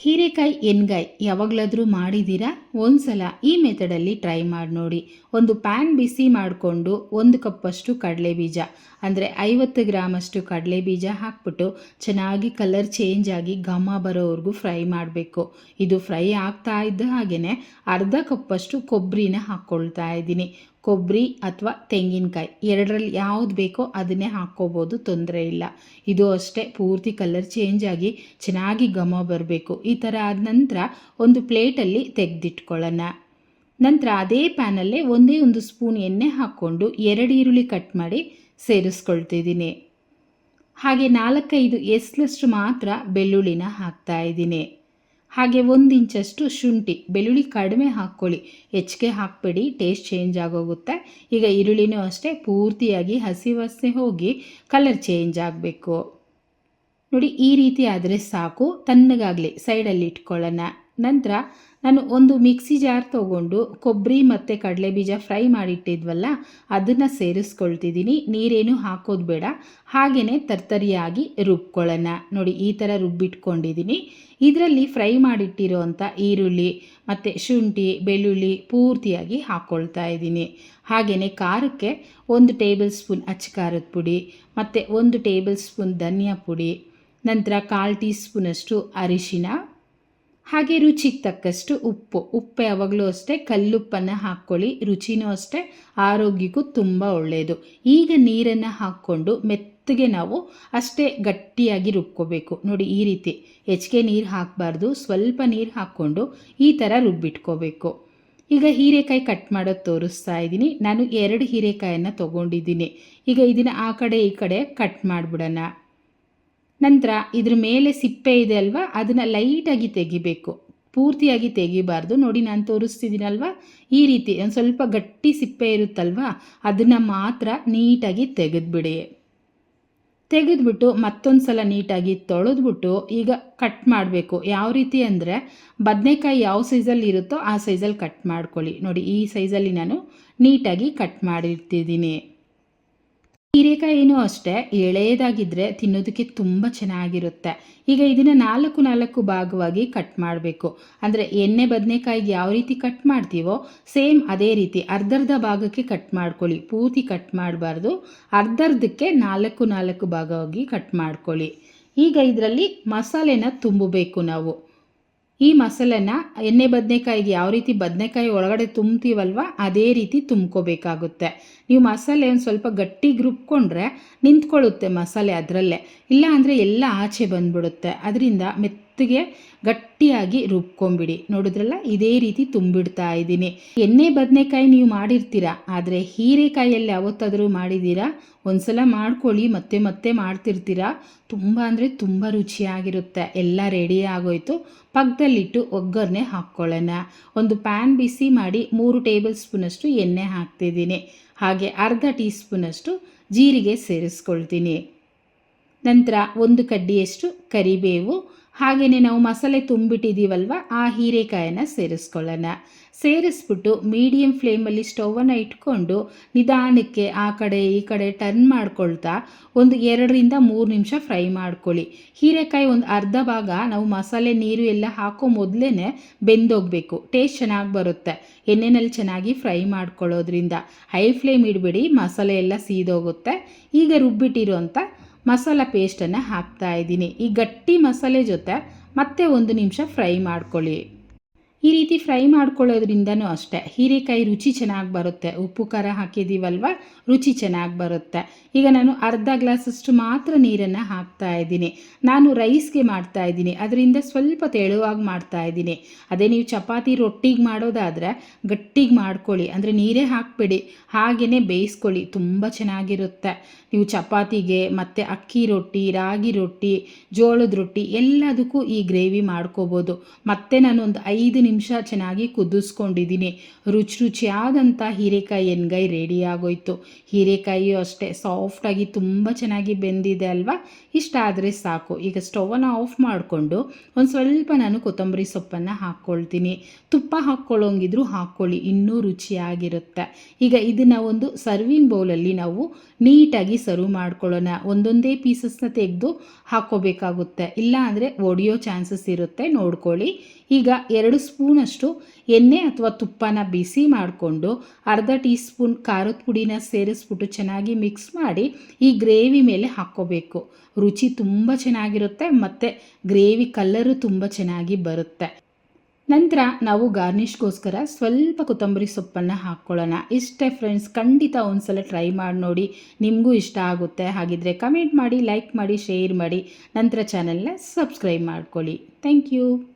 ಹೀರೆಕಾಯಿ ಎಣ್ಗಾಯಿ ಯಾವಾಗಲಾದರೂ ಮಾಡಿದ್ದೀರಾ? ಒಂದ್ಸಲ ಈ ಮೆಥಡಲ್ಲಿ ಟ್ರೈ ಮಾಡಿ ನೋಡಿ. ಒಂದು ಪ್ಯಾನ್ ಬಿಸಿ ಮಾಡಿಕೊಂಡು ಒಂದು ಕಪ್ಪಷ್ಟು ಕಡಲೆ ಬೀಜ ಅಂದರೆ ಐವತ್ತು ಗ್ರಾಮಷ್ಟು ಕಡಲೆ ಬೀಜ ಹಾಕ್ಬಿಟ್ಟು ಚೆನ್ನಾಗಿ ಕಲರ್ ಚೇಂಜ್ ಆಗಿ ಘಮ ಬರೋವರೆಗೂ ಫ್ರೈ ಮಾಡಬೇಕು. ಇದು ಫ್ರೈ ಆಗ್ತಾ ಇದ್ದ ಹಾಗೆಯೇ ಅರ್ಧ ಕಪ್ಪಷ್ಟು ಕೊಬ್ಬರಿನ ಹಾಕ್ಕೊಳ್ತಾ ಇದ್ದೀನಿ. ಕೊಬ್ಬರಿ ಅಥವಾ ತೆಂಗಿನಕಾಯಿ. ಎರಡರಲ್ಲಿ ಯಾವ್ದು ಬೇಕೋ ಅದನ್ನೇ ಹಾಕ್ಕೋಬೋದು, ತೊಂದರೆ ಇಲ್ಲ. ಇದು ಅಷ್ಟೇ, ಪೂರ್ತಿ ಕಲರ್ ಚೇಂಜ್ ಆಗಿ ಚೆನ್ನಾಗಿ ಘಮ ಬರಬೇಕು. ಈ ಥರ ಆದ ನಂತರ ಒಂದು ಪ್ಲೇಟಲ್ಲಿ ತೆಗೆದಿಟ್ಕೊಳ್ಳೋಣ. ನಂತರ ಅದೇ ಪ್ಯಾನಲ್ಲೇ ಒಂದೇ ಒಂದು ಸ್ಪೂನ್ ಎಣ್ಣೆ ಹಾಕ್ಕೊಂಡು ಎರಡು ಈರುಳ್ಳಿ ಕಟ್ ಮಾಡಿ ಸೇರಿಸ್ಕೊಳ್ತಿದ್ದೀನಿ. ಹಾಗೆ ನಾಲ್ಕೈದು ಎಸ್ಲಷ್ಟು ಮಾತ್ರ ಬೆಳ್ಳುಳ್ಳಿನ ಹಾಕ್ತಾ ಇದ್ದೀನಿ. ಹಾಗೆ ಒಂದು ಇಂಚಷ್ಟು ಶುಂಠಿ, ಬೆಳ್ಳುಳ್ಳಿ ಕಡಿಮೆ ಹಾಕ್ಕೊಳ್ಳಿ. ಹೆಚ್ಚಿಗೆ ಹಾಕಬೇಡಿ ಟೇಸ್ಟ್ ಚೇಂಜ್ ಆಗೋಗುತ್ತೆ. ಈಗ ಈರುಳ್ಳಿನೂ ಅಷ್ಟೇ, ಪೂರ್ತಿಯಾಗಿ ಹಸಿ ವಾಸನೆ ಹೋಗಿ ಕಲರ್ ಚೇಂಜ್ ಆಗಬೇಕು. ನೋಡಿ, ಈ ರೀತಿ ಆದರೆ ಸಾಕು. ತಣ್ಣಗಾಗಲಿ ಸೈಡಲ್ಲಿ ಇಟ್ಕೊಳ್ಳೋಣ. ನಂತರ ನಾನು ಒಂದು ಮಿಕ್ಸಿ ಜಾರ್ ತೊಗೊಂಡು ಕೊಬ್ಬರಿ ಮತ್ತು ಕಡಲೆ ಬೀಜ ಫ್ರೈ ಮಾಡಿಟ್ಟಿದ್ವಲ್ಲ, ಅದನ್ನು ಸೇರಿಸ್ಕೊಳ್ತಿದ್ದೀನಿ ನೀರೇನು ಹಾಕೋದು ಬೇಡ. ಹಾಗೆಯೇ ತರ್ತರಿಯಾಗಿ ರುಬ್ಕೊಳ್ಳೋಣ. ನೋಡಿ, ಈ ಥರ ರುಬ್ಬಿಟ್ಕೊಂಡಿದ್ದೀನಿ ಇದರಲ್ಲಿ ಫ್ರೈ ಮಾಡಿಟ್ಟಿರೋ ಅಂಥ ಈರುಳ್ಳಿ ಮತ್ತು ಶುಂಠಿ, ಬೆಳ್ಳುಳ್ಳಿ ಪೂರ್ತಿಯಾಗಿ ಹಾಕ್ಕೊಳ್ತಾ ಇದ್ದೀನಿ ಹಾಗೆಯೇ ಖಾರಕ್ಕೆ ಒಂದು ಟೇಬಲ್ ಸ್ಪೂನ್ ಅಚ್ಚ ಖಾರದ ಪುಡಿ ಮತ್ತು ಒಂದು ಟೇಬಲ್ ಸ್ಪೂನ್ ಧನಿಯಾ ಪುಡಿ, ನಂತರ ಕಾಲು ಟೀ ಸ್ಪೂನಷ್ಟು ಅರಿಶಿನ ಹಾಗೆ ರುಚಿಗೆ ತಕ್ಕಷ್ಟು ಉಪ್ಪು. ಉಪ್ಪು ಯಾವಾಗಲೂ ಅಷ್ಟೇ, ಕಲ್ಲುಪ್ಪನ್ನು ಹಾಕ್ಕೊಳ್ಳಿ. ರುಚಿನೂ ಅಷ್ಟೇ, ಆರೋಗ್ಯಕ್ಕೂ ತುಂಬ ಒಳ್ಳೆಯದು ಈಗ ನೀರನ್ನು ಹಾಕ್ಕೊಂಡು ಮೆತ್ತಗೆ ನಾವು ಅಷ್ಟೇ ಗಟ್ಟಿಯಾಗಿ ರುಬ್ಕೋಬೇಕು. ನೋಡಿ, ಈ ರೀತಿ ಹೆಚ್ಚಿಗೆ ನೀರು ಹಾಕಬಾರ್ದು. ಸ್ವಲ್ಪ ನೀರು ಹಾಕ್ಕೊಂಡು ಈ ಥರ ರುಬ್ಬಿಟ್ಕೋಬೇಕು. ಈಗ ಹೀರೆಕಾಯಿ ಕಟ್ ಮಾಡೋದು ತೋರಿಸ್ತಾ ಇದ್ದೀನಿ. ನಾನು ಎರಡು ಹೀರೆಕಾಯನ್ನು ತೊಗೊಂಡಿದ್ದೀನಿ. ಈಗ ಇದನ್ನು ಆ ಕಡೆ, ಈ ಕಡೆ ಕಟ್ ಮಾಡಿಬಿಡೋಣ. ನಂತರ ಇದ್ರ ಮೇಲೆ ಸಿಪ್ಪೆ ಇದೆ ಅಲ್ವಾ? ಅದನ್ನು ಲೈಟಾಗಿ ತೆಗಿಬೇಕು. ಪೂರ್ತಿಯಾಗಿ ತೆಗಿಬಾರ್ದು. ನೋಡಿ ನಾನು ತೋರಿಸ್ತಿದ್ದೀನಲ್ವ? ಈ ರೀತಿ ಒಂದು ಸ್ವಲ್ಪ ಗಟ್ಟಿ ಸಿಪ್ಪೆ ಇರುತ್ತಲ್ವಾ? ಅದನ್ನು ಮಾತ್ರ ನೀಟಾಗಿ ತೆಗೆದ್ಬಿಡಿ. ತೆಗೆದ್ಬಿಟ್ಟು ಮತ್ತೊಂದು ಸಲ ನೀಟಾಗಿ ತೊಳೆದ್ಬಿಟ್ಟು ಈಗ ಕಟ್ ಮಾಡಬೇಕು. ಯಾವ ರೀತಿ ಅಂದರೆ ಬದನೆಕಾಯಿ ಯಾವ ಸೈಜಲ್ಲಿ ಇರುತ್ತೋ ಆ ಸೈಜಲ್ಲಿ ಕಟ್ ಮಾಡ್ಕೊಳ್ಳಿ. ನೋಡಿ ಈ ಸೈಜಲ್ಲಿ ನಾನು ನೀಟಾಗಿ ಕಟ್ ಮಾಡಿರ್ತಿದ್ದೀನಿ ಹೀರೆಕಾಯಿನೂ ಅಷ್ಟೇ ಎಳೆಯದಾಗಿದ್ದರೆ ತಿನ್ನೋದಕ್ಕೆ ತುಂಬ ಚೆನ್ನಾಗಿರುತ್ತೆ. ಈಗ ಇದನ್ನು ನಾಲ್ಕು ನಾಲ್ಕು ಭಾಗವಾಗಿ ಕಟ್ ಮಾಡಬೇಕು. ಅಂದರೆ ಎಣ್ಣೆ ಬದನೆಕಾಯಿಗೆ ಯಾವ ರೀತಿ ಕಟ್ ಮಾಡ್ತೀವೋ, ಸೇಮ್ ಅದೇ ರೀತಿ ಅರ್ಧರ್ಧ ಭಾಗಕ್ಕೆ ಕಟ್ ಮಾಡ್ಕೊಳ್ಳಿ. ಪೂರ್ತಿ ಕಟ್ ಮಾಡಬಾರ್ದು. ಅರ್ಧರ್ಧಕ್ಕೆ ನಾಲ್ಕು ನಾಲ್ಕು ಭಾಗವಾಗಿ ಕಟ್ ಮಾಡ್ಕೊಳ್ಳಿ. ಈಗ ಇದರಲ್ಲಿ ಮಸಾಲೆನ ತುಂಬಬೇಕು ನಾವು. ಈ ಮಸಾಲೆನ ಎಣ್ಣೆ ಬದನೆಕಾಯಿಗೆ ಯಾವ ರೀತಿ ಬದನೆಕಾಯಿ ಒಳಗಡೆ ತುಂಬ್ತೀವಲ್ವ, ಅದೇ ರೀತಿ ತುಂಬ್ಕೋಬೇಕಾಗುತ್ತೆ. ನೀವು ಮಸಾಲೆ ಒಂದು ಸ್ವಲ್ಪ ಗಟ್ಟಿಗೆ ರುಬ್ಕೊಂಡ್ರೆ ನಿಂತ್ಕೊಳ್ಳುತ್ತೆ ಮಸಾಲೆ ಅದರಲ್ಲೇ. ಇಲ್ಲ ಅಂದರೆ ಎಲ್ಲ ಆಚೆ ಬಂದ್ಬಿಡುತ್ತೆ. ಅದರಿಂದ ಮೆತ್ತಗೆ ಗಟ್ಟಿಯಾಗಿ ರುಬ್ಕೊಂಬಿಡಿ ನೋಡಿದ್ರಲ್ಲ? ಇದೇ ರೀತಿ ತುಂಬಿಡ್ತಾ ಇದ್ದೀನಿ. ಎಣ್ಣೆ ಬದನೆಕಾಯಿ ನೀವು ಮಾಡಿರ್ತೀರಾ? ಆದರೆ ಹೀರೆಕಾಯಲ್ಲಿ ಯಾವತ್ತಾದರೂ ಮಾಡಿದ್ದೀರಾ? ಒಂದ್ಸಲ ಮಾಡ್ಕೊಳ್ಳಿ, ಮತ್ತೆ ಮತ್ತೆ ಮಾಡ್ತಿರ್ತೀರಾ? ತುಂಬ ಅಂದರೆ ತುಂಬ ರುಚಿಯಾಗಿರುತ್ತೆ. ಎಲ್ಲ ರೆಡಿ ಆಗೋಯ್ತು. ಪಕ್ಕದಲ್ಲಿಟ್ಟು ಒಗ್ಗರಣೆ ಹಾಕ್ಕೊಳ್ಳೋಣ. ಒಂದು ಪ್ಯಾನ್ ಬಿಸಿ ಮಾಡಿ ಮೂರು ಟೇಬಲ್ ಸ್ಪೂನಷ್ಟು ಎಣ್ಣೆ ಹಾಕ್ತಿದ್ದೀನಿ. ಹಾಗೆ ಅರ್ಧ ಟೀ ಸ್ಪೂನಷ್ಟು ಜೀರಿಗೆ ಸೇರಿಸ್ಕೊಳ್ತೀನಿ. ನಂತರ ಒಂದು ಕಡ್ಡಿಯಷ್ಟು ಕರಿಬೇವು ಹಾಗೆಯೇ ನಾವು ಮಸಾಲೆ ತುಂಬಿಟ್ಟಿದ್ದೀವಲ್ವ, ಆ ಹೀರೆಕಾಯನ್ನು ಸೇರಿಸ್ಕೊಳ್ಳೋಣ. ಸೇರಿಸ್ಬಿಟ್ಟು ಮೀಡಿಯಂ ಫ್ಲೇಮಲ್ಲಿ ಸ್ಟೌವನ್ನು ಇಟ್ಕೊಂಡು ನಿಧಾನಕ್ಕೆ ಆ ಕಡೆ ಈ ಕಡೆ ಟರ್ನ್ ಮಾಡ್ಕೊಳ್ತಾ ಒಂದು ಎರಡರಿಂದ ಮೂರು ನಿಮಿಷ ಫ್ರೈ ಮಾಡ್ಕೊಳ್ಳಿ. ಹೀರೆಕಾಯಿ ಒಂದು ಅರ್ಧ ಭಾಗ ನಾವು ಮಸಾಲೆ ನೀರು ಎಲ್ಲ ಹಾಕೋ ಮೊದಲೇ ಬೆಂದೋಗಬೇಕು. ಟೇಸ್ಟ್ ಚೆನ್ನಾಗಿ ಬರುತ್ತೆ. ಎಣ್ಣೆನಲ್ಲಿ ಚೆನ್ನಾಗಿ ಫ್ರೈ ಮಾಡ್ಕೊಳ್ಳೋದ್ರಿಂದ. ಹೈ ಫ್ಲೇಮ್ ಇಡಬೇಡಿ, ಮಸಾಲೆ ಎಲ್ಲ ಸೀದೋಗುತ್ತೆ. ಈಗ ರುಬ್ಬಿಟ್ಟಿರೋಂಥ ಮಸಾಲ ಪೇಸ್ಟನ್ನು ಹಾಕ್ತಾ ಇದ್ದೀನಿ. ಈ ಗಟ್ಟಿ ಮಸಾಲೆ ಜೊತೆ ಮತ್ತೆ ಒಂದು ನಿಮಿಷ ಫ್ರೈ ಮಾಡ್ಕೊಳ್ಳಿ. ಈ ರೀತಿ ಫ್ರೈ ಮಾಡ್ಕೊಳ್ಳೋದ್ರಿಂದನೂ ಅಷ್ಟೇ. ಹೀರೆಕಾಯಿ ರುಚಿ ಚೆನ್ನಾಗಿ ಬರುತ್ತೆ. ಉಪ್ಪು, ಖಾರ ಹಾಕಿದ್ದೀವಲ್ವ ರುಚಿ ಚೆನ್ನಾಗಿ ಬರುತ್ತೆ. ಈಗ ನಾನು ಅರ್ಧ ಗ್ಲಾಸಷ್ಟು ಮಾತ್ರ ನೀರನ್ನು ಹಾಕ್ತಾ ಇದ್ದೀನಿ. ನಾನು ರೈಸ್ಗೆ ಮಾಡ್ತಾ ಇದ್ದೀನಿ. ಅದರಿಂದ ಸ್ವಲ್ಪ ತೆಳುವಾಗಿ ಮಾಡ್ತಾ ಇದ್ದೀನಿ. ಅದೇ ನೀವು ಚಪಾತಿ ರೊಟ್ಟಿಗೆ ಮಾಡೋದಾದರೆ ಗಟ್ಟಿಗೆ ಮಾಡ್ಕೊಳ್ಳಿ. ಅಂದರೆ ನೀರೇ ಹಾಕ್ಬೇಡಿ. ಹಾಗೆಯೇ ಬೇಯಿಸ್ಕೊಳ್ಳಿ. ತುಂಬ ಚೆನ್ನಾಗಿರುತ್ತೆ. ನೀವು ಚಪಾತಿಗೆ ಮತ್ತು ಅಕ್ಕಿ ರೊಟ್ಟಿ, ರಾಗಿ ರೊಟ್ಟಿ, ಜೋಳದ ರೊಟ್ಟಿ ಎಲ್ಲದಕ್ಕೂ ಈ ಗ್ರೇವಿ ಮಾಡ್ಕೋಬೋದು. ಮತ್ತೆ ನಾನು ಒಂದು ಐದು ನಿಮಿಷ ಚೆನ್ನಾಗಿ ಕುದಿಸ್ಕೊಂಡಿದ್ದೀನಿ. ರುಚಿ ರುಚಿಯಾದಂಥ ಹೀರೆಕಾಯಿ ಎಣ್ಗಾಯಿ ರೆಡಿ ಆಗೋಯ್ತು. ಹೀರೆಕಾಯಿಯು ಅಷ್ಟೇ ಸಾಫ್ಟಾಗಿ ತುಂಬ ಚೆನ್ನಾಗಿ ಬೆಂದಿದೆ ಅಲ್ವಾ? ಇಷ್ಟ ಆದರೆ ಸಾಕು. ಈಗ ಸ್ಟವನ್ನು ಆಫ್ ಮಾಡಿಕೊಂಡು ಒಂದು ಸ್ವಲ್ಪ ನಾನು ಕೊತ್ತಂಬರಿ ಸೊಪ್ಪನ್ನು ಹಾಕ್ಕೊಳ್ತೀನಿ. ತುಪ್ಪ ಹಾಕ್ಕೊಳ್ಳೋಂಗಿದ್ರು ಹಾಕ್ಕೊಳ್ಳಿ, ಇನ್ನೂ ರುಚಿಯಾಗಿರುತ್ತೆ. ಈಗ ಇದನ್ನು ಒಂದು ಸರ್ವಿಂಗ್ ಬೌಲಲ್ಲಿ ನಾವು ನೀಟಾಗಿ ಸರ್ವ್ ಮಾಡ್ಕೊಳ್ಳೋಣ. ಒಂದೊಂದೇ ಪೀಸಸ್ನ ತೆಗೆದು ಹಾಕ್ಕೋಬೇಕಾಗುತ್ತೆ. ಇಲ್ಲ ಅಂದರೆ ಒಡೆಯೋ ಚಾನ್ಸಸ್ ಇರುತ್ತೆ. ನೋಡ್ಕೊಳ್ಳಿ. ಈಗ ಎರಡು ಸ್ಪೂನಷ್ಟು ಎಣ್ಣೆ ಅಥವಾ ತುಪ್ಪನ ಬಿಸಿ ಮಾಡಿಕೊಂಡು ಅರ್ಧ ಟೀ ಸ್ಪೂನ್ ಖಾರದ ಪುಡಿನ ಸೇರಿಸ್ಬಿಟ್ಟು ಚೆನ್ನಾಗಿ ಮಿಕ್ಸ್ ಮಾಡಿ ಈ ಗ್ರೇವಿ ಮೇಲೆ ಹಾಕ್ಕೋಬೇಕು. ರುಚಿ ತುಂಬ ಚೆನ್ನಾಗಿರುತ್ತೆ ಮತ್ತು ಗ್ರೇವಿ ಕಲ್ಲರು ತುಂಬ ಚೆನ್ನಾಗಿ ಬರುತ್ತೆ. ನಂತರ ನಾವು ಗಾರ್ನಿಷ್ಗೋಸ್ಕರ ಸ್ವಲ್ಪ ಕೊತ್ತಂಬರಿ ಸೊಪ್ಪನ್ನು ಹಾಕ್ಕೊಳ್ಳೋಣ. ಇಷ್ಟೇ ಫ್ರೆಂಡ್ಸ್, ಖಂಡಿತ ಒಂದ್ಸಲ ಟ್ರೈ ಮಾಡಿ ನೋಡಿ ನಿಮಗೂ ಇಷ್ಟ ಆಗುತ್ತೆ. ಹಾಗಿದ್ರೆ ಕಮೆಂಟ್ ಮಾಡಿ, ಲೈಕ್ ಮಾಡಿ, ಶೇರ್ ಮಾಡಿ. ನಂತರ ಚಾನಲ್ನ ಸಬ್ಸ್ಕ್ರೈಬ್ ಮಾಡ್ಕೊಳ್ಳಿ. Thank you.